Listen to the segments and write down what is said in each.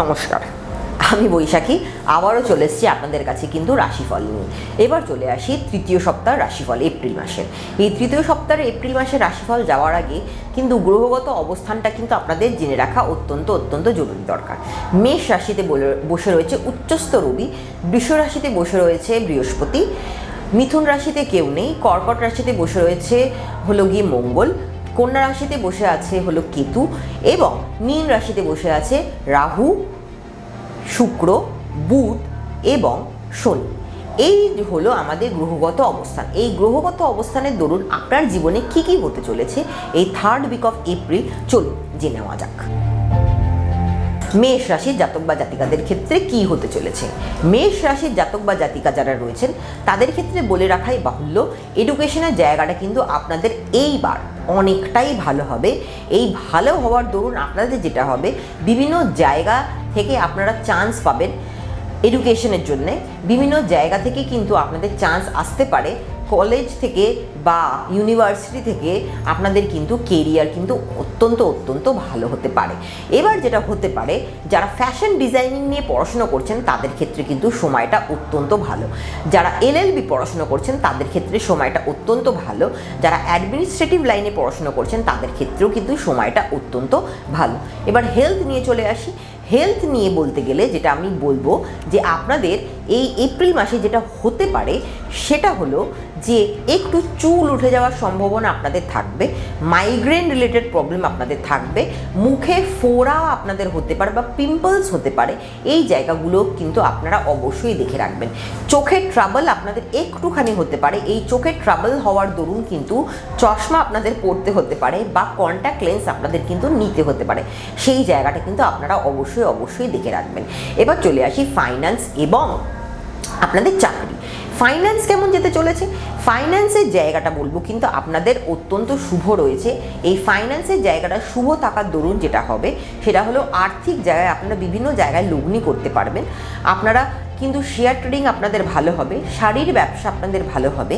নমস্কার। আমি বৈশাখী, আবারও চলে এসেছি আপনাদের কাছে কিন্তু রাশিফল নিয়ে। এবার চলে আসি তৃতীয় সপ্তাহ রাশিফল এপ্রিল মাসের এই তৃতীয় সপ্তাহের এপ্রিল মাসের রাশিফল যাওয়ার আগে কিন্তু গ্রহগত অবস্থানটা কিন্তু আপনাদের জেনে রাখা অত্যন্ত অত্যন্ত জরুরি দরকার। মেষ রাশিতে বসে রয়েছে উচ্চস্থ রবি, বৃষ রাশিতে বসে রয়েছে বৃহস্পতি, মিথুন রাশিতে কেউ নেই, কর্কট রাশিতে বসে রয়েছে হলো গিয়ে মঙ্গল কন্যা রাশিতে বসে আছে হলো কেতু এবং মীন রাশিতে বসে আছে রাহু, শুক্র, বুধ এবং শনি। এই হলো আমাদের গ্রহগত অবস্থান। এই গ্রহগত অবস্থানের দরুন আপনার জীবনে কি কি হতে চলেছে? এই থার্ড উইক অফ এপ্রিল চলুন জেনে নেওয়া যাক। মেষ রাশির জাতক বা জাতিকাদের ক্ষেত্রে কি হতে চলেছে? মেষ রাশির জাতক বা জাতিকা যারা রয়েছেন, তাদের ক্ষেত্রে বলে রাখাই বাহুল্য এডুকেশনের জায়গাটা কিন্তু আপনাদের এইবার অনেকটাই ভালো হবে। এই ভালো হওয়ার দরুন আপনাদের যেটা হবে, বিভিন্ন জায়গা থেকে আপনারা চান্স পাবেন এডুকেশনের জন্যে। বিভিন্ন জায়গা থেকে কিন্তু আপনাদের চান্স আসতে পারে। কলেজ থেকে বা ইউনিভার্সিটি থেকে আপনাদের কিন্তু কেরিয়ার কিন্তু অত্যন্ত অত্যন্ত ভালো হতে পারে। এবার যেটা হতে পারে, যারা ফ্যাশন ডিজাইনিং নিয়ে পড়াশোনা করছেন, তাদের ক্ষেত্রে কিন্তু সময়টা অত্যন্ত ভালো। যারা এলএলবি পড়াশোনা করছেন, তাদের ক্ষেত্রে সময়টা অত্যন্ত ভালো। যারা অ্যাডমিনিস্ট্রেটিভ লাইনে পড়াশোনা করছেন, তাদের ক্ষেত্রেও কিন্তু সময়টা অত্যন্ত ভালো। এবার হেলথ নিয়ে চলে আসি। হেলথ নিয়ে বলতে গেলে যেটা আমি বলব, যে আপনাদের এই এপ্রিল মাসে যেটা হতে পারে, সেটা হলো যে একটু চুল উঠে যাওয়ার সম্ভাবনা আপনাদের থাকবে মাইগ্রেন রিলেটেড প্রবলেম আপনাদের থাকবে, মুখে ফোড়া আপনাদের হতে পারে বা পিম্পলস হতে পারে, এই জায়গাগুলো কিন্তু আপনারা অবশ্যই দেখে রাখবেন। চোখের ট্রাবল আপনাদের একটুখানি হতে পারে, এই চোখের ট্রাবল হওয়ার দরুন কিন্তু চশমা আপনাদের পড়তে হতে পারে বা কন্ট্যাক্ট লেন্স আপনাদের কিন্তু নিতে হতে পারে। সেই জায়গাটা কিন্তু আপনারা অবশ্যই অবশ্যই দেখে রাখবেন। এবার চলে আসি ফাইন্যান্স এবং আপনাদের চাকরি। ফাইন্যান্স কেমন যেতে চলেছে? ফাইন্যান্সের জায়গাটা বলব, কিন্তু আপনাদের অত্যন্ত শুভ রয়েছে। এই ফাইন্যান্সের জায়গাটা শুভ থাকার দরুন যেটা হবে, সেটা হলো আর্থিক জায়গায় আপনারা বিভিন্ন জায়গায় লগ্নি করতে পারবেন। আপনারা কিন্তু শেয়ার ট্রেডিং আপনাদের ভালো হবে, শাড়ির ব্যবসা আপনাদের ভালো হবে।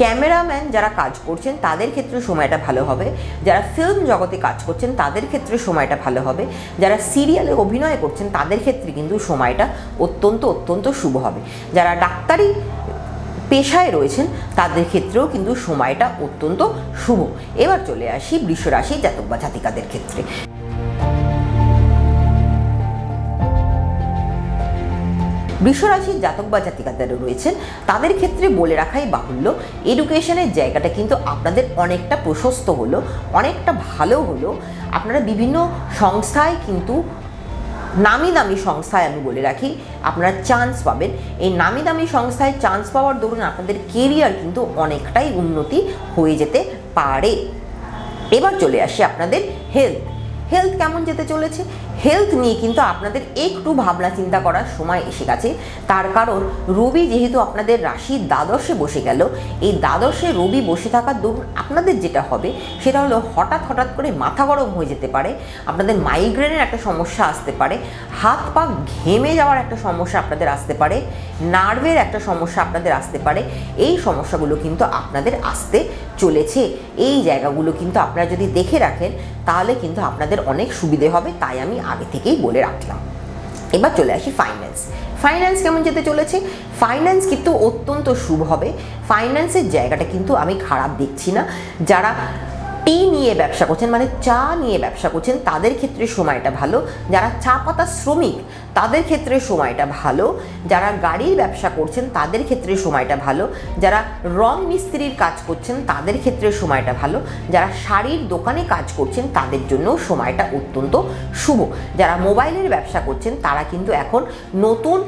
ক্যামেরাম্যান যারা কাজ করছেন, তাদের ক্ষেত্রে সময়টা ভালো হবে। যারা ফিল্ম জগতে কাজ করছেন, তাদের ক্ষেত্রে সময়টা ভালো হবে। যারা সিরিয়ালে অভিনয় করছেন, তাদের ক্ষেত্রে কিন্তু সময়টা অত্যন্ত অত্যন্ত শুভ হবে। যারা ডাক্তারি পেশায় রয়েছেন, তাদের ক্ষেত্রেও কিন্তু সময়টা অত্যন্ত শুভ। এবার চলে আসি বৃষরাশি জাতক বা জাতিকাদের ক্ষেত্রে। বৃষরাশির জাতক বা জাতিকাদের রয়েছেন, তাদের ক্ষেত্রে বলে রাখাই বাহুল্য। এডুকেশনের জায়গাটা কিন্তু আপনাদের অনেকটা প্রশস্ত হলো, অনেকটা ভালো হলো। আপনারা বিভিন্ন সংস্থায় কিন্তু নামি দামি সংস্থায় আমি বলে রাখি, আপনারা চান্স পাবেন। এই নামি দামি সংস্থায় চান্স পাওয়ার দরুন আপনাদের কেরিয়ার কিন্তু অনেকটাই উন্নতি হয়ে যেতে পারে। এবার চলে আসি আপনাদের হেলথ হেলথ কেমন যেতে চলেছে? হেলথ নিয়ে কিন্তু আপনাদের একটু ভাবনা চিন্তা করার সময় এসে গেছে। তার কারণ, রবি যেহেতু আপনাদের রাশির দ্বাদশে বসে গেল, এই দ্বাদশে রবি বসে থাকার দরুন আপনাদের যেটা হবে, সেটা হলো হঠাৎ হঠাৎ করে মাথা গরম হয়ে যেতে পারে, আপনাদের মাইগ্রেনের একটা সমস্যা আসতে পারে, হাত পা ঘেমে যাওয়ার একটা সমস্যা আপনাদের আসতে পারে নার্ভের একটা সমস্যা আপনাদের আসতে পারে, এই সমস্যাগুলো কিন্তু আপনাদের আসতে চলেছে। এই জায়গাগুলো কিন্তু আপনারা যদি দেখে রাখেন, তাহলে কিন্তু আপনাদের অনেক সুবিধে হবে, তাই আমি আগে থেকেই বলে রাখলাম। এবার চলে আসি ফাইন্যান্স ফাইন্যান্স কেমন যেতে চলেছে? ফাইন্যান্স কিন্তু অত্যন্ত শুভ হবে। ফাইন্যান্সের জায়গাটা কিন্তু আমি খারাপ দেখছি না। যারা টি নিয়ে ব্যবসা করছেন মানে চা নিয়ে ব্যবসা করছেন, তাদের ক্ষেত্রে সময়টা ভালো। যারা চা পাতা শ্রমিক, তাদের ক্ষেত্রে সময়টা ভালো। যারা গাড়ির ব্যবসা করছেন, তাদের ক্ষেত্রে সময়টা ভালো। যারা রং মিস্ত্রির কাজ করছেন, তাদের ক্ষেত্রে সময়টা ভালো। যারা শাড়ির দোকানে কাজ করছেন, তাদের জন্য সময়টা অত্যন্ত শুভ। যারা মোবাইলের ব্যবসা করছেন, তারা কিন্তু এখন নতুন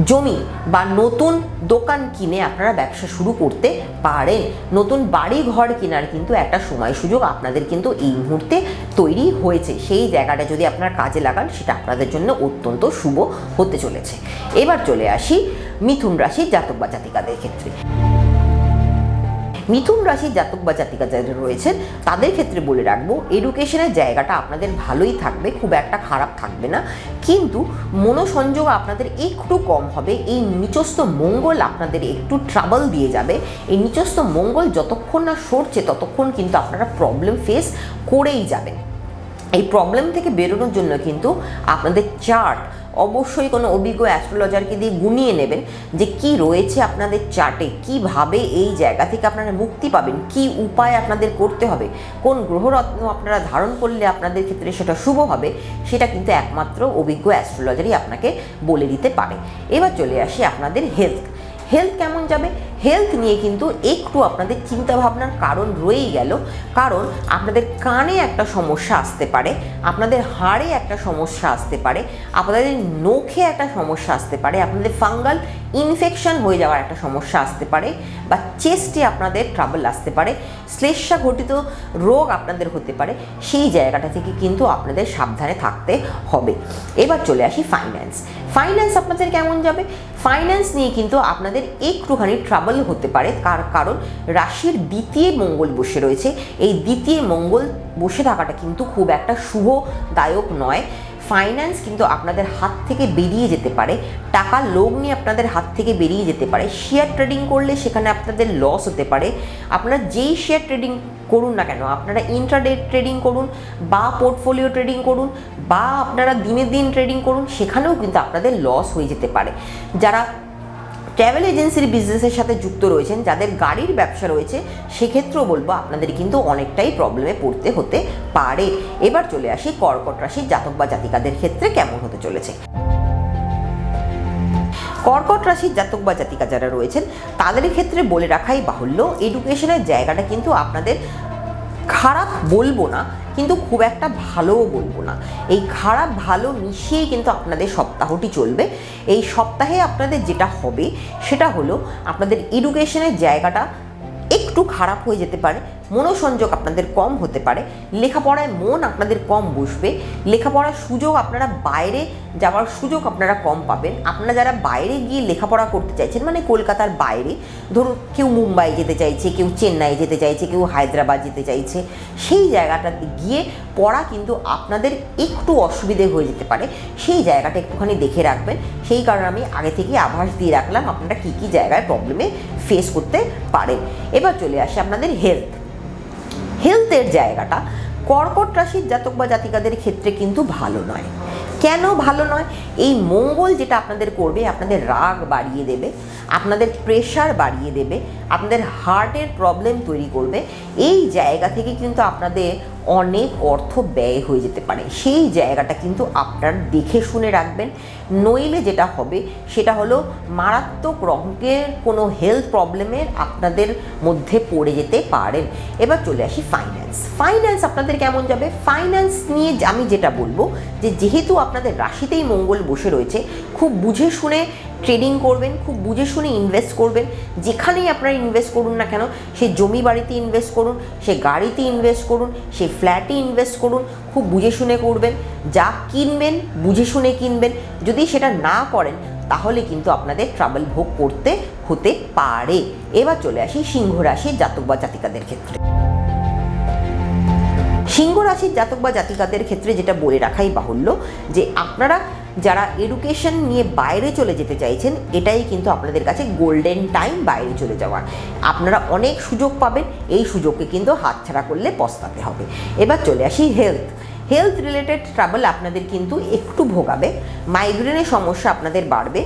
জমি বা নতুন দোকান কিনে আপনারা ব্যবসা শুরু করতে পারেন। নতুন বাড়ি ঘর কেনার কিন্তু একটা সময় সুযোগ আপনাদের কিন্তু এই মুহূর্তে তৈরি হয়েছে। সেই জায়গাটা যদি আপনার কাজে লাগান, সেটা আপনাদের জন্য অত্যন্ত শুভ হতে চলেছে। এবার চলে আসি মিথুন রাশির জাতক বা জাতিকাদের ক্ষেত্রে। মিথুন রাশির জাতক বা জাতিকা যারা রয়েছেন, তাদের ক্ষেত্রে বলে রাখব এডুকেশনের জায়গাটা আপনাদের ভালোই থাকবে, খুব একটা খারাপ থাকবে না। কিন্তু মনোসংযোগ আপনাদের একটু কম হবে, এই নিচস্থ মঙ্গল আপনাদের একটু ট্রাবল দিয়ে যাবে। এই নিচস্থ মঙ্গল যতক্ষণ না সরছে, ততক্ষণ কিন্তু আপনারা প্রবলেম ফেস করেই যাবেন। এই প্রবলেম থেকে বেরোনোর জন্য কিন্তু আপনাদের চার্ট অবশ্যই কোনো অভিজ্ঞ অ্যাস্ট্রোলজারকে দিয়ে গুনিয়ে নেবেন যে কি রয়েছে আপনাদের চার্টে কীভাবে এই জায়গা থেকে আপনারা মুক্তি পাবেন, কি উপায় আপনাদের করতে হবে, কোন গ্রহরত্ন আপনারা ধারণ করলে আপনাদের ক্ষেত্রে সেটা শুভ হবে, সেটা কিন্তু একমাত্র অভিজ্ঞ অ্যাস্ট্রোলজারই আপনাকে বলে দিতে পারে। এবার চলে আসি আপনাদের হেলথ হেলথ কেমন যাবে? হেলথ নিয়ে কিন্তু একটু আপনাদের চিন্তা ভাবনার কারণ রয়েই গেল। কারণ আপনাদের কানে একটা সমস্যা আসতে পারে, আপনাদের হাড়ে একটা সমস্যা আসতে পারে, আপনাদের নখে একটা সমস্যা আসতে পারে, আপনাদের ফাঙ্গাল ইনফেকশন হয়ে যাওয়ার একটা সমস্যা আসতে পারে বা চেস্টে আপনাদের ট্রাবল আসতে পারে, শ্লেষ্মা ঘটিত রোগ আপনাদের হতে পারে, সেই জায়গাটা থেকে কিন্তু আপনাদের সাবধানে থাকতে হবে। এবার চলে আসি ফাইন্যান্স ফাইন্যান্স আপনাদের কেমন যাবে? ফাইন্যান্স নিয়ে কিন্তু আপনাদের একটুখানি ট্রাবল হতে পারে। কার কারণ? রাশির দ্বিতীয় মঙ্গল বসে রয়েছে। এই দ্বিতীয় মঙ্গল বসে থাকাটা কিন্তু খুব একটা শুভদায়ক নয়। ফাইন্যান্স কিন্তু আপনাদের হাত থেকে বেরিয়ে যেতে পারে। টাকা লোক নিয়ে আপনাদের হাত থেকে বেরিয়ে যেতে পারে। শেয়ার ট্রেডিং করলে সেখানে আপনাদের লস হতে পারে। আপনারা যেই শেয়ার ট্রেডিং করুন না কেন, আপনারা ইন্ট্রাডে ট্রেডিং করুন বা পোর্টফোলিও ট্রেডিং করুন বা আপনারা দিনের দিন ট্রেডিং করুন, সেখানেও কিন্তু আপনাদের লস হয়ে যেতে পারে। যারা ট্রাভেল এজেন্সির বিজনেসের সাথে যুক্ত রয়েছেন, যাদের গাড়ির ব্যবসা রয়েছে, সেক্ষেত্রেও বলব আপনাদের কিন্তু অনেকটাই প্রবলেমে পড়তে হতে পারে। এবার চলে আসি কর্কট রাশির জাতক বা জাতিকাদের ক্ষেত্রে কেমন হতে চলেছে। কর্কট রাশির জাতক বা জাতিকা যারা রয়েছেন, তাদের ক্ষেত্রে বলে রাখাই বাহুল্য। এডুকেশনের জায়গাটা কিন্তু আপনাদের খারাপ বলব না, কিন্তু খুব একটা ভালোও বলব না। এই খারাপ, ভালো মিশিয়েই কিন্তু আপনাদের সপ্তাহটি চলবে। এই সপ্তাহে আপনাদের যেটা হবে, সেটা হলো আপনাদের এডুকেশনের জায়গাটা একটু খারাপ হয়ে যেতে পারে মনোসংযোগ আপনাদের কম হতে পারে, লেখাপড়ায় মন আপনাদের কম বসবে, লেখাপড়ার সুযোগ আপনারা বাইরে যাওয়ার সুযোগ আপনারা কম পাবেন। আপনারা যারা বাইরে গিয়ে লেখাপড়া করতে চাইছেন মানে কলকাতার বাইরে, ধরুন কেউ মুম্বাই যেতে চাইছে, কেউ চেন্নাই যেতে চাইছে, কেউ হায়দ্রাবাদ যেতে চাইছে, সেই জায়গাটাতে গিয়ে পড়া কিন্তু আপনাদের একটু অসুবিধে হয়ে যেতে পারে। সেই জায়গাটা একটুখানি দেখে রাখবেন। সেই কারণে আমি আগে থেকে আভাস দিয়ে রাখলাম, আপনারা কী কী জায়গায় প্রবলেমে ফেস করতে পারেন। এবার চলে আসে আপনাদের হেলথ হেলথের জায়গাটা, কর্কট রাশির জাতক বা জাতিকাদের ক্ষেত্রে কিন্তু ভালো নয়। কেন ভালো নয়? এই মঙ্গল যেটা আপনাদের করবে, আপনাদের রাগ বাড়িয়ে দেবে, আপনাদের প্রেশার বাড়িয়ে দেবে, আপনাদের হার্টের প্রবলেম তৈরি করবে, এই জায়গা থেকে কিন্তু আপনাদের অনেক অর্থ ব্যয় হয়ে যেতে পারে। সেই জায়গাটা কিন্তু আপনার দেখে শুনে রাখবেন। নইলে যেটা হবে, সেটা হলো মারাত্মক রঙের কোনো হেলথ প্রবলেমের আপনাদের মধ্যে পড়ে যেতে পারেন। এবার চলে আসি ফাইন্যান্স ফাইন্যান্স আপনাদের কেমন যাবে? ফাইন্যান্স নিয়ে আমি যেটা বলব, যে যেহেতু আপনাদের রাশিতেই মঙ্গল বসে রয়েছে, খুব বুঝে শুনে ট্রেডিং করবেন, খুব বুঝে শুনে ইনভেস্ট করবেন। যেখানেই আপনারা ইনভেস্ট করুন না কেন, সে জমি বাড়িতে ইনভেস্ট করুন, সে গাড়িতে ইনভেস্ট করুন, সে ফ্ল্যাটে ইনভেস্ট করুন, খুব বুঝে শুনে করবেন। যা কিনবেন, বুঝে শুনে কিনবেন। যদি সেটা না করেন, তাহলে কিন্তু আপনাদের ট্রাভেল ভোগ করতে হতে পারে। এবার চলে আসি সিংহ রাশির জাতক বা জাতিকাদের ক্ষেত্রে। সিংহ রাশির জাতক বা জাতিকাদের ক্ষেত্রে যেটা বলে রাখাই বাহুল্য, যে আপনারা যারা এডুকেশন নিয়ে বাইরে চলে যেতে চাইছেন, এটাই কিন্তু আপনাদের কাছে গোল্ডেন টাইম বাইরে চলে যাওয়ার। আপনারা অনেক সুযোগ পাবেন, এই সুযোগকে কিন্তু হাতছাড়া করলে পস্তাতে হবে। এবার চলে আসি হেলথ হেলথ রিলেটেড ট্রাভেল আপনাদের কিন্তু একটু ভোগাবে মাইগ্রেনের সমস্যা আপনাদের বাড়বে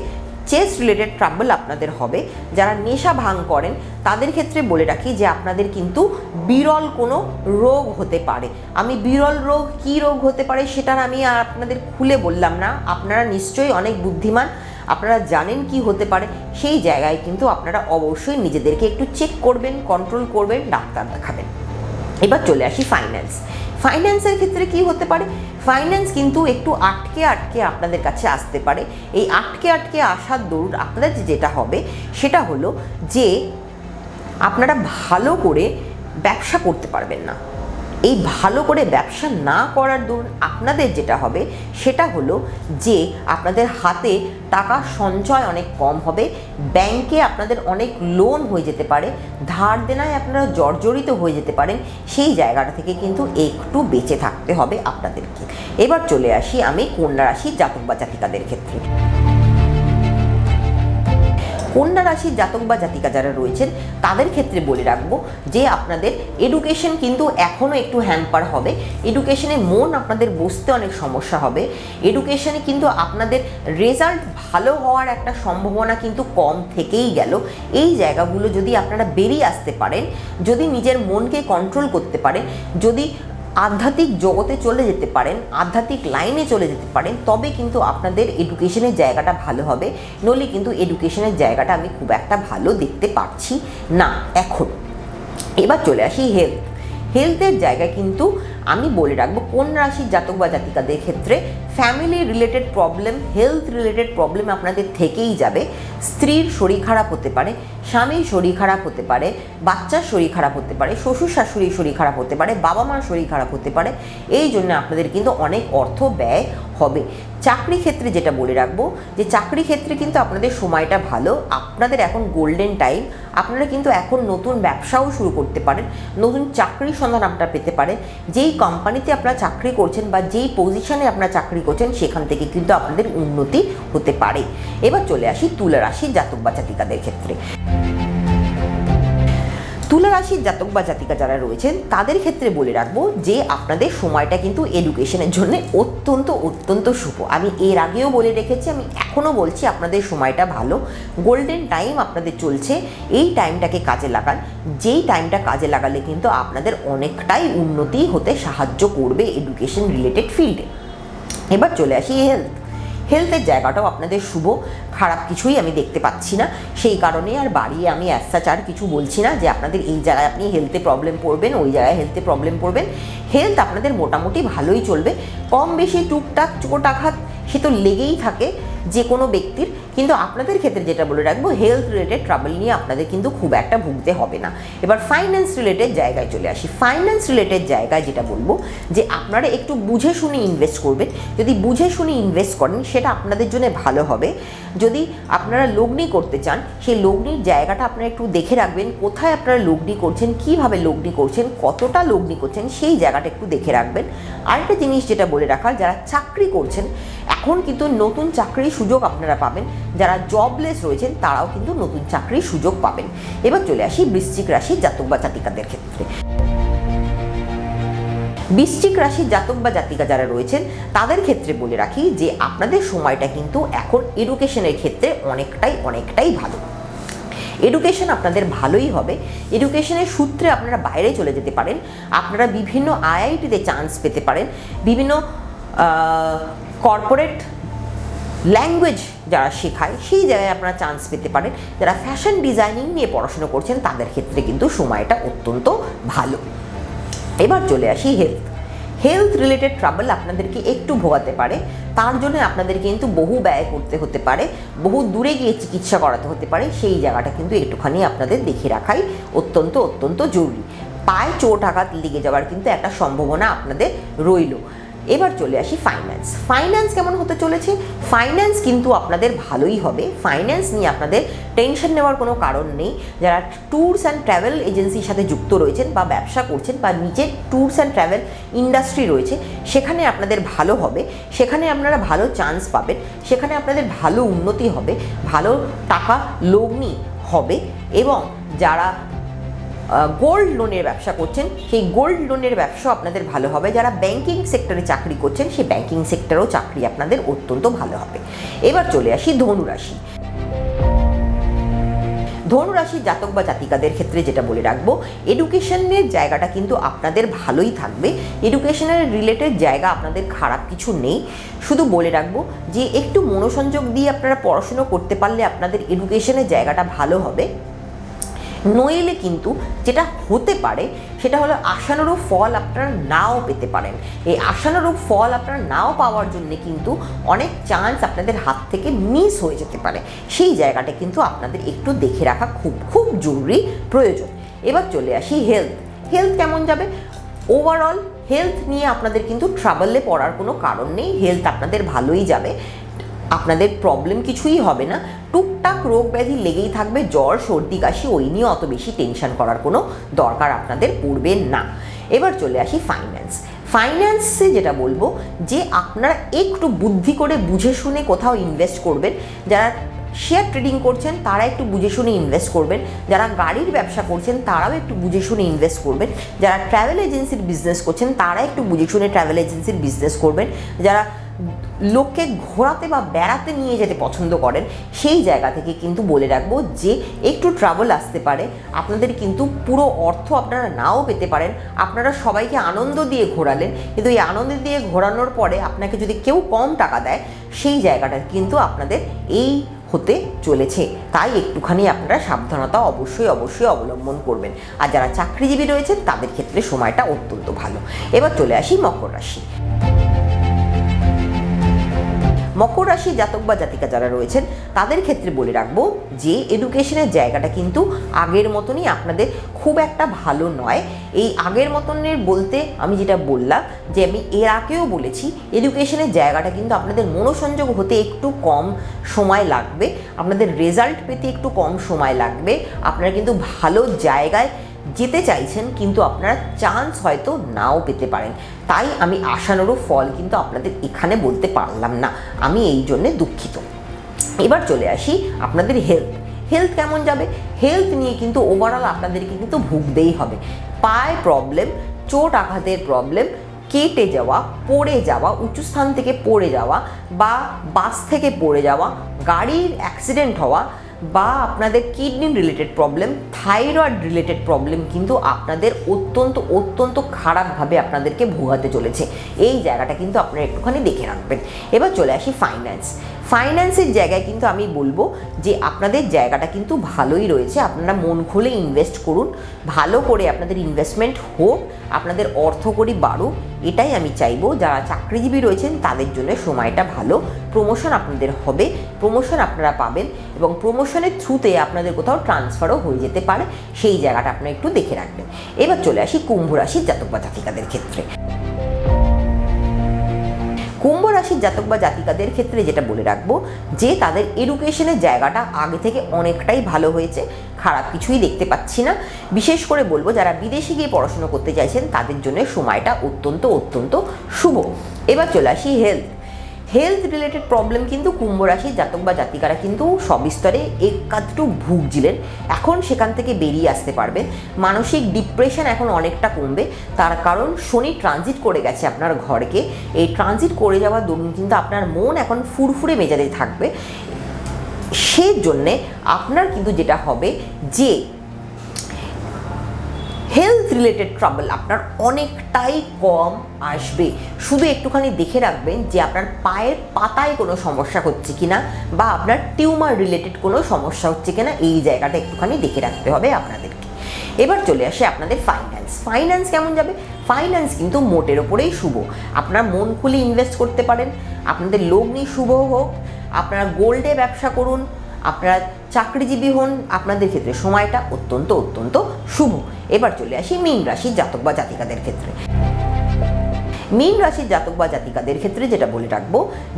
চেস্ট রিলেটেড ট্রাবল আপনাদের হবে। যারা নেশা ভাঙ করেন, তাদের ক্ষেত্রে বলে রাখি যে আপনাদের কিন্তু বিরল কোনো রোগ হতে পারে। আমি বিরল রোগ কি রোগ হতে পারে সেটার আমি আর আপনাদের খুলে বললাম না। আপনারা নিশ্চয়ই অনেক বুদ্ধিমান, আপনারা জানেন কি হতে পারে। সেই জায়গায় কিন্তু আপনারা অবশ্যই নিজেদেরকে একটু চেক করবেন কন্ট্রোল করবেন, ডাক্তার দেখাবেন। এবার চলে আসি ফাইন্যান্স ফাইন্যান্সের ক্ষেত্রে কি হতে পারে? ফাইন্যান্স কিন্তু একটু আটকে আটকে আপনাদের কাছে আসতে পারে। এই আটকে আটকে আসার দৌড় আপনাদের যেটা হবে, সেটা হলো যে আপনারা ভালো করে ব্যবসা করতে পারবেন না। এই ভালো করে ব্যবসা না করার দরুন আপনাদের যেটা হবে, সেটা হলো যে আপনাদের হাতে টাকা সঞ্চয় অনেক কম হবে। ব্যাংকে আপনাদের অনেক লোন হয়ে যেতে পারে। ধার দেনায় আপনারা জর্জরিত হয়ে যেতে পারেন। সেই জায়গাটা থেকে কিন্তু একটু বেঁচে থাকতে হবে আপনাদেরকে। এবার চলে আসি আমি কন্যা রাশি জাতক বা জাতিকাদের ক্ষেত্রে। কন্যা রাশির জাতক বা জাতিকা যারা রয়েছেন, তাদের ক্ষেত্রে বলে রাখব যে আপনাদের এডুকেশন কিন্তু এখনও একটু হ্যাম্পার হবে। এডুকেশনে মন আপনাদের বসতে অনেক সমস্যা হবে। এডুকেশনে কিন্তু আপনাদের রেজাল্ট ভালো হওয়ার একটা সম্ভাবনা কিন্তু কম থেকেই গেল। এই জায়গাগুলো যদি আপনারা বেরিয়ে আসতে পারেন, যদি নিজের মনকে কন্ট্রোল করতে পারেন, যদি আধ্যাত্মিক জগতে চলে যেতে পারেন, আধ্যাত্মিক লাইনে চলে যেতে পারেন, তবে কিন্তু আপনাদের এডুকেশনের জায়গাটা ভালো হবে। নইলে কিন্তু এডুকেশনের জায়গাটা আমি খুব একটা ভালো দেখতে পাচ্ছি না এখন। এবার চলে আসি হেলথ হেলথের জায়গায় কিন্তু আমি বলে রাখব, কোন রাশির জাতক বা জাতিকাদের ক্ষেত্রে family related problem health related problem আপনাদের থেকেই যাবে। স্ত্রীর শরীর খারাপ হতে পারে, স্বামীর শরীর খারাপ হতে পারে, বাচ্চার শরীর খারাপ হতে পারে, শ্বশুর শাশুড়ির শরীর খারাপ হতে পারে, বাবা মার শরীর খারাপ হতে পারে। এই জন্য আপনাদের কিন্তু অনেক অর্থ ব্যয় হবে। চাকরি ক্ষেত্রে যেটা বলে রাখব, যে চাকরি ক্ষেত্রে কিন্তু আপনাদের সময়টা ভালো, আপনাদের এখন গোল্ডেন টাইম আপনারা কিন্তু এখন নতুন ব্যবসাও শুরু করতে পারেন, নতুন চাকরির সন্ধান আপনারা পেতে পারেন, যেই কোম্পানিতে আপনারা চাকরি করছেন বা যেই পজিশনে আপনারা চাকরি করছেন, সেখান থেকে কিন্তু আপনাদের উন্নতি হতে পারে। এবার চলে আসি তুলা রাশির জাতক বা জাতিকাদের ক্ষেত্রে। রাশির জাতক বা জাতিকা যারা রয়েছেন, তাদের ক্ষেত্রে বলে রাখব যে আপনাদের সময়টা কিন্তু এডুকেশনের জন্য অত্যন্ত অত্যন্ত শুভ। আমি এর আগেও বলে রেখেছি, আমি এখনও বলছি আপনাদের সময়টা ভালো। গোল্ডেন টাইম আপনাদের চলছে, এই টাইমটাকে কাজে লাগান। যেই টাইমটা কাজে লাগালে কিন্তু আপনাদের অনেকটাই উন্নতি হতে সাহায্য করবে এডুকেশন রিলেটেড ফিল্ডে এবার চলে আসি হেলথ হেলথের জায়গাটাও আপনাদের শুভ, খারাপ কিছুই আমি দেখতে পাচ্ছি না। সেই কারণে আর বাড়িয়ে আমি অ্যাসাচার কিছু বলছি না যে আপনাদের এই জায়গায় আপনি হেলথে প্রবলেম পড়বেন ওই জায়গায় হেলথে প্রবলেম পড়বেন হেলথ আপনাদের মোটামুটি ভালোই চলবে। কম বেশি টুকটাক চোটাঘাত সে তো লেগেই থাকে যে কোনো ব্যক্তির। কিন্তু আপনাদের ক্ষেত্রে যেটা বলে রাখব হেলথ রিলেটেড ট্রাবল নিয়ে আপনাদের কিন্তু খুব একটা ভুগতে হবে না। এবার ফাইন্যান্স রিলেটেড জায়গায় চলে আসি। ফাইন্যান্স রিলেটেড জায়গায় যেটা বলব, যে আপনারা একটু বুঝে শুনে ইনভেস্ট করবেন। যদি বুঝে শুনে ইনভেস্ট করেন, সেটা আপনাদের জন্য ভালো হবে। যদি আপনারা লগ্নি করতে চান, সেই লগ্নির জায়গাটা আপনারা একটু দেখে রাখবেন, কোথায় আপনারা লগ্নি করছেন, কীভাবে লগ্নি করছেন, কতটা লগ্নি করছেন, সেই জায়গাটা একটু দেখে রাখবেন। আরেকটা জিনিস যেটা বলে রাখার যারা চাকরি করছেন, এখন কিন্তু নতুন চাকরির সুযোগ আপনারা পাবেন। যারা জবলেস রয়েছেন, তারাও কিন্তু নতুন চাকরির সুযোগ পাবেন। এবার চলে আসি বৃশ্চিক রাশি জাতক বা জাতিকাদের ক্ষেত্রে। বৃশ্চিক রাশির জাতক বা জাতিকা যারা রয়েছেন, তাদের ক্ষেত্রে বলে রাখি যে আপনাদের সময়টা কিন্তু এখন এডুকেশনের ক্ষেত্রে অনেকটাই অনেকটাই ভালো। এডুকেশন আপনাদের ভালোই হবে। এডুকেশনের সূত্রে আপনারা বাইরে চলে যেতে পারেন। আপনারা বিভিন্ন আইআইটিতে চান্স পেতে পারেন। বিভিন্ন কর্পোরেট ল্যাঙ্গুয়েজ যারা শেখায়, সেই জায়গায় আপনারা চান্স পেতে পারেন। যারা ফ্যাশন ডিজাইনিং নিয়ে পড়াশোনা করছেন, তাদের ক্ষেত্রে কিন্তু সময়টা অত্যন্ত ভালো। এবার চলে আসি হেলথ হেলথ রিলেটেড ট্রাবল আপনাদেরকে একটু ভোগাতে পারে। তার জন্য আপনাদের কিন্তু বহু ব্যয় করতে হতে পারে। বহু দূরে গিয়ে চিকিৎসা করাতে হতে পারে। সেই জায়গাটা কিন্তু একটুখানি আপনাদের দেখে রাখাই অত্যন্ত অত্যন্ত জরুরি। পায়ে চোট আঘাত লেগে যাওয়ার কিন্তু একটা সম্ভাবনা আপনাদের রইল। এবার চলে আসি ফাইন্যান্স ফাইন্যান্স কেমন হতে চলেছে? ফাইন্যান্স কিন্তু আপনাদের ভালোই হবে। ফাইন্যান্স নিয়ে আপনাদের টেনশন নেওয়ার কোনো কারণ নেই। যারা ট্যুরস অ্যান্ড ট্রাভেল এজেন্সির সাথে যুক্ত রয়েছেন বা ব্যবসা করছেন বা নিজের ট্যুরস অ্যান্ড ট্রাভেল ইন্ডাস্ট্রি রয়েছে, সেখানে আপনাদের ভালো হবে। সেখানে আপনারা ভালো চান্স পাবেন। সেখানে আপনাদের ভালো উন্নতি হবে। ভালো টাকা লগ্নি হবে। এবং যারা গোল্ড লোনের ব্যবসা করছেন, সেই গোল্ড লোনের ব্যবসা আপনাদের ভালো হবে। যারা ব্যাংকিং সেক্টরে চাকরি করছেন, সেই ব্যাংকিং সেক্টরেও চাকরি আপনাদের অত্যন্ত ভালো হবে। এবার চলে আসি ধনুরাশি। ধনুরাশির জাতক বা জাতিকাদের ক্ষেত্রে যেটা বলে রাখব এডুকেশনের জায়গাটা কিন্তু আপনাদের ভালোই থাকবে। এডুকেশনের রিলেটেড জায়গা আপনাদের খারাপ কিছু নেই। শুধু বলে রাখব যে, একটু মনোসংযোগ দিয়ে আপনারা পড়াশুনো করতে পারলে আপনাদের এডুকেশনের জায়গাটা ভালো হবে। নইলে কিন্তু যেটা হতে পারে, সেটা হলো আশানুরূপ ফল আপনারা নাও পেতে পারেন। এই আশানুরূপ ফল আপনারা নাও পাওয়ার জন্য কিন্তু অনেক চান্স আপনাদের হাত থেকে মিস হয়ে যেতে পারে। সেই জায়গাটা কিন্তু আপনাদের একটু দেখে রাখা খুব খুব জরুরি প্রয়োজন। এবার চলে আসি হেলথ হেলথ কেমন যাবে? ওভারঅল হেলথ নিয়ে আপনাদের কিন্তু ট্রাভেলে পড়ার কোনো কারণ নেই। হেলথ আপনাদের ভালোই যাবে। আপনাদের প্রবলেম কিছুই হবে না। টুকটাক রোগ ব্যাধি লেগেই থাকবে, জ্বর, সর্দি, কাশি, ওই নিয়ে অত বেশি টেনশন করার কোনো দরকার আপনাদের পড়বে না। এবার চলে আসি ফাইন্যান্স ফাইন্যান্সে যেটা বলব, যে আপনারা একটু বুদ্ধি করে বুঝে শুনে কোথাও ইনভেস্ট করবেন, যারা শেয়ার ট্রেডিং করছেন, তারা একটু বুঝে শুনে ইনভেস্ট করবেন, যারা গাড়ির ব্যবসা করছেন, তারাও একটু বুঝে শুনে ইনভেস্ট করবেন, যারা ট্রাভেল এজেন্সির বিজনেস করছেন, তারা একটু বুঝে শুনে ট্রাভেল এজেন্সির বিজনেস করবেন, যারা লোককে ঘোরাতে বা বেড়াতে নিয়ে যেতে পছন্দ করেন, সেই জায়গা থেকে কিন্তু বলে রাখব যে একটু ট্রাভেল আসতে পারে। আপনাদের কিন্তু পুরো অর্থ আপনারা নাও পেতে পারেন। আপনারা সবাইকে আনন্দ দিয়ে ঘোরালেন, কিন্তু এই আনন্দ দিয়ে ঘোরানোর পরে আপনাকে যদি কেউ কম টাকা দেয়, সেই জায়গাটা কিন্তু আপনাদের এই হতে চলেছে। তাই একটুখানি আপনারা সাবধানতা অবশ্যই অবশ্যই অবলম্বন করবেন। আর যারা চাকরিজীবী রয়েছেন, তাদের ক্ষেত্রে সময়টা অত্যন্ত ভালো। এবার চলে আসি মকর রাশি। মকর রাশি জাতক বা জাতিকা যারা রয়েছেন, তাদের ক্ষেত্রে বলে রাখব যে এডুকেশনের জায়গাটা কিন্তু আগের মতনই আপনাদের খুব একটা ভালো নয়। এই আগের মতনের বলতে আমি যেটা বললাম, যে আমি এর আগেও বলেছি এডুকেশনের জায়গাটা কিন্তু আপনাদের মনোসংযোগ হতে একটু কম সময় লাগবে, আপনাদের রেজাল্ট পেতে একটু কম সময় লাগবে, আপনারা কিন্তু ভালো জায়গায় যেতে চাইছেন, কিন্তু আপনারা চান্স হয়তো নাও পেতে পারেন। তাই আমি আশানুরূপ ফল কিন্তু আপনাদের এখানে বলতে পারলাম না। আমি এই জন্যে দুঃখিত। এবার চলে আসি আপনাদের হেলথ হেলথ কেমন যাবে? হেলথ নিয়ে কিন্তু ওভারঅল আপনাদেরকে কিন্তু ভুগতেই হবে। পায়ে প্রবলেম চোট আঘাতের প্রবলেম কেটে যাওয়া, পড়ে যাওয়া, উঁচু স্থান থেকে পড়ে যাওয়া বা বাস থেকে পড়ে যাওয়া, গাড়ির অ্যাক্সিডেন্ট হওয়া বা আপনাদের kidney related problem thyroid related problem কিন্তু আপনাদের অত্যন্ত অত্যন্ত খারাপভাবে আপনাদেরকে ভোগাতে চলেছে। এই জায়গাটা কিন্তু আপনারা একটুখানি দেখে রাখবেন। এবার চলে আসি ফাইন্যান্স ফাইন্যান্সের জায়গায় কিন্তু আমি বলব যে আপনাদের জায়গাটা কিন্তু ভালোই রয়েছে। আপনারা মন খুলে ইনভেস্ট করুন। ভালো করে আপনাদের ইনভেস্টমেন্ট হোক, আপনাদের অর্থকরী বাড়ুক, এটাই আমি চাইব। যারা চাকরিজীবী রয়েছেন, তাদের জন্য সময়টা ভালো। প্রমোশন আপনাদের হবে। প্রমোশন আপনারা পাবেন এবং প্রমোশনের থ্রুতে আপনাদের কোথাও ট্রান্সফারও হয়ে যেতে পারে। সেই জায়গাটা আপনারা একটু দেখে রাখবেন। এবার চলে আসি কুম্ভ রাশির জাতক জাতিকাদের ক্ষেত্রে। কুম্ভ রাশির জাতক বা জাতিকাদের ক্ষেত্রে যেটা বলে রাখব, যে তাদের এডুকেশনের জায়গাটা আগে থেকে অনেকটাই ভালো হয়েছে, খারাপ কিছুই দেখতে পাচ্ছি না। বিশেষ করে বলব, যারা বিদেশে গিয়ে পড়াশুনো করতে চাইছেন, তাদের জন্য সময়টা অত্যন্ত অত্যন্ত শুভ। এবার চলে আসি হেলথ হেলথ রিলেটেড প্রবলেম কিন্তু কুম্ভ রাশির জাতক বা জাতিকারা কিন্তু সবিস্তরে একাধটু ভুগছিলেন। এখন সেখান থেকে বেরিয়ে আসতে পারবেন। মানসিক ডিপ্রেশন এখন অনেকটা কমবে। তার কারণ শনি ট্রানজিট করে গেছে আপনার ঘরকে। এই ট্রানজিট করে যাওয়ার দরুন কিন্তু আপনার মন এখন ফুরফুরে মেজাজে থাকবে। সেই জন্যে আপনার কিন্তু যেটা হবে যে হেলথ রিলেটেড ট্রাবল আপনার অনেকটাই কম আসবে। শুধু একটুখানি দেখে রাখবেন যে আপনার পায়ের পাতায় কোনো সমস্যা হচ্ছে কি না বা আপনার টিউমার রিলেটেড কোনো সমস্যা হচ্ছে কিনা এই জায়গাটা একটুখানি দেখে রাখতে হবে আপনাদেরকে। এবার চলে আসে আপনাদের ফাইন্যান্স ফাইন্যান্স কেমন যাবে? ফাইন্যান্স কিন্তু মোটের ওপরেই শুভ। আপনার মন খুলে ইনভেস্ট করতে পারেন। আপনাদের লগ্নি শুভ হোক। আপনারা গোল্ডে ব্যবসা করুন। আপনারা চাকরিজীবী হন। আপনাদের ক্ষেত্রে সময়টা অত্যন্ত অত্যন্ত শুভ। এবার চলে আসি মীন রাশির জাতক বা জাতিকাদের ক্ষেত্রে। মীন রাশির জাতক বা জাতিকাদের ক্ষেত্রে যেটা বলে রাখব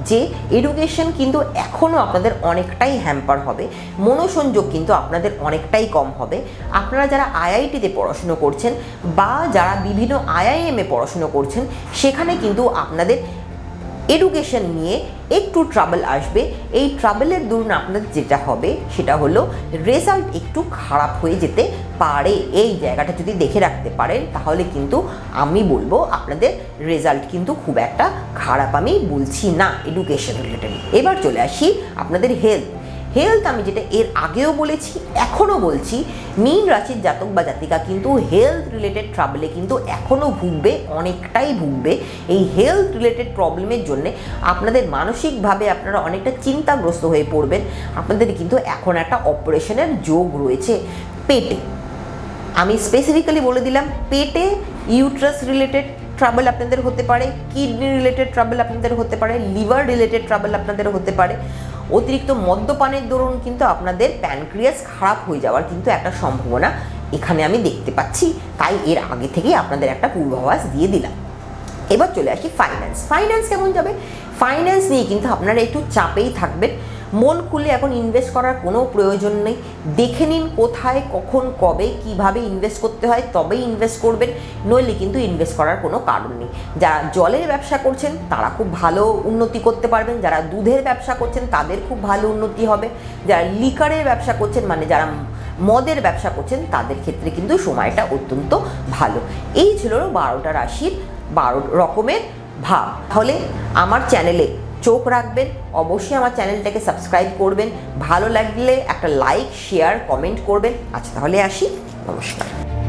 যে এডুকেশন কিন্তু এখনও আপনাদের অনেকটাই হ্যাম্পার হবে, মনোসংযোগ কিন্তু আপনাদের অনেকটাই কম হবে। আপনারা যারা আইআইটিতে পড়াশুনো করছেন বা যারা বিভিন্ন আইআইএমে পড়াশুনো করছেন, সেখানে কিন্তু আপনাদের এডুকেশন নিয়ে একটু ট্রাবল আসবে। এই ট্রাবলের দরুন আপনাদের যেটা হবে, সেটা হলো রেজাল্ট একটু খারাপ হয়ে যেতে পারে এই জায়গাটা যদি দেখে রাখতে পারেন, তাহলে কিন্তু আমি বলব আপনাদের রেজাল্ট কিন্তু খুব একটা খারাপ আমি বলছি না এডুকেশন রিলেটেড এবার চলে আসি আপনাদের হেলথ হেলথ আমি যেটা এর আগেও বলেছি, এখনও বলছি, মীন রাশির জাতক বা জাতিকা কিন্তু হেলথ রিলেটেড ট্রাবলে কিন্তু এখনও ভুগবে, অনেকটাই ভুগবে। এই হেলথ রিলেটেড প্রবলেমের জন্য আপনাদের মানসিকভাবে আপনারা অনেকটা চিন্তাগ্রস্ত হয়ে পড়বেন। আপনাদের কিন্তু এখন একটা অপারেশনের যোগ রয়েছে পেটে। আমি স্পেসিফিক্যালি বলে দিলাম, পেটে ইউট্রাস রিলেটেড ট্রাবল আপনাদের হতে পারে কিডনি রিলেটেড ট্রাবল আপনাদের হতে পারে লিভার রিলেটেড ট্রাবল আপনাদের হতে পারে। অতিরিক্ত মদ্যপানের দরুন কিন্তু আপনাদের প্যানক্রিয়াস খারাপ হয়ে যাওয়ার কিন্তু একটা সম্ভাবনা এখানে আমি দেখতে পাচ্ছি। তাই এর আগে থেকেই আপনাদের একটা পূর্বাভাস দিয়ে দিলাম। এবার চলে আসি ফাইন্যান্স ফাইন্যান্স কেমন যাবে? ফাইন্যান্স নিয়ে কিন্তু আপনারা একটু চাপেই থাকবেন। মন খুলে এখন ইনভেস্ট করার কোনো প্রয়োজন নেই। দেখে নিন কোথায়, কখন, কবে, কীভাবে ইনভেস্ট করতে হয়, তবেই ইনভেস্ট করবেন, নইলে কিন্তু ইনভেস্ট করার কোনো কারণ নেই। যারা জলের ব্যবসা করছেন, তারা খুব ভালো উন্নতি করতে পারবেন। যারা দুধের ব্যবসা করছেন, তাদের খুব ভালো উন্নতি হবে। যারা লিকারের ব্যবসা করছেন মানে যারা মদের ব্যবসা করছেন, তাদের ক্ষেত্রে কিন্তু সময়টা অত্যন্ত ভালো। এই ছিল বারোটা রাশির বারো রকমের ভাব। তাহলে আমার চ্যানেলে চোখ রাখবেন, অবশ্যই আমার চ্যানেলটাকে সাবস্ক্রাইব করবেন। ভালো লাগলে একটা লাইক, শেয়ার, কমেন্ট করবেন। আচ্ছা তাহলে আসি। নমস্কার।